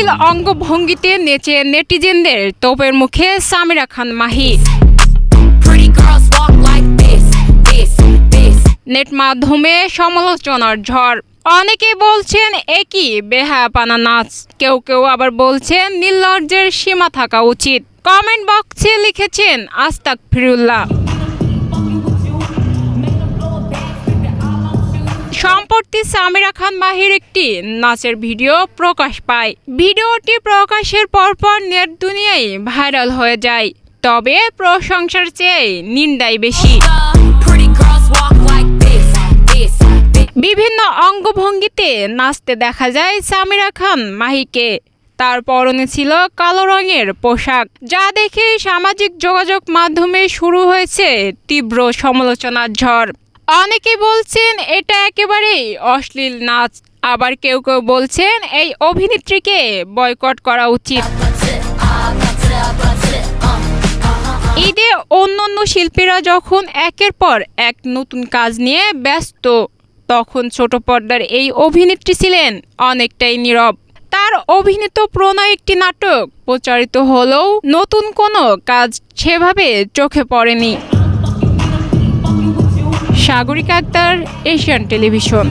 অশ্লীল অঙ্গভঙ্গিতে নেচে নেটিজেনদের তোপের মুখে সামিরা খান মাহি. নেট মাধ্যমে সমালোচনার ঝড়। অনেকে বলছেন একই বেহায়াপানা নাচ? কেউ কেউ আবার বলছেন নির্লজ্জের সীমা থাকা উচিত। কমেন্ট বক্সে লিখেছেন আস্তাক ফিরুল্লাহ সম্প্রতি সামিরা খান মাহির একটি নাচের ভিডিও প্রকাশ পায়। ভিডিওটি প্রকাশের পরপর নেট দুনিয়ায় ভাইরাল হয়ে যায়। তবে প্রশংসার চেয়ে নিন্দাই বেশি. বিভিন্ন অঙ্গভঙ্গিতে নাচতে দেখা যায় সামিরা খান মাহিকে। তার পরনে ছিল কালো রঙের পোশাক, যা দেখে সামাজিক যোগাযোগ মাধ্যমে শুরু হয়েছে তীব্র সমালোচনার ঝড়। অনেকে বলছেন এটা একেবারেই অশ্লীল নাচ, আবার কেউ কেউ বলছেন এই অভিনেত্রীকে বয়কট করা উচিত। ঈদে অন্যান্য শিল্পীরা যখন একের পর এক নতুন কাজ নিয়ে ব্যস্ত, তখন ছোট পর্দার এই অভিনেত্রী ছিলেন অনেকটাই নীরব। তার অভিনীত প্রণয় একটি নাটক প্রচারিত হলেও নতুন কোনো কাজ সেভাবে চোখে পড়েনি। Sagarika Akter Asian television.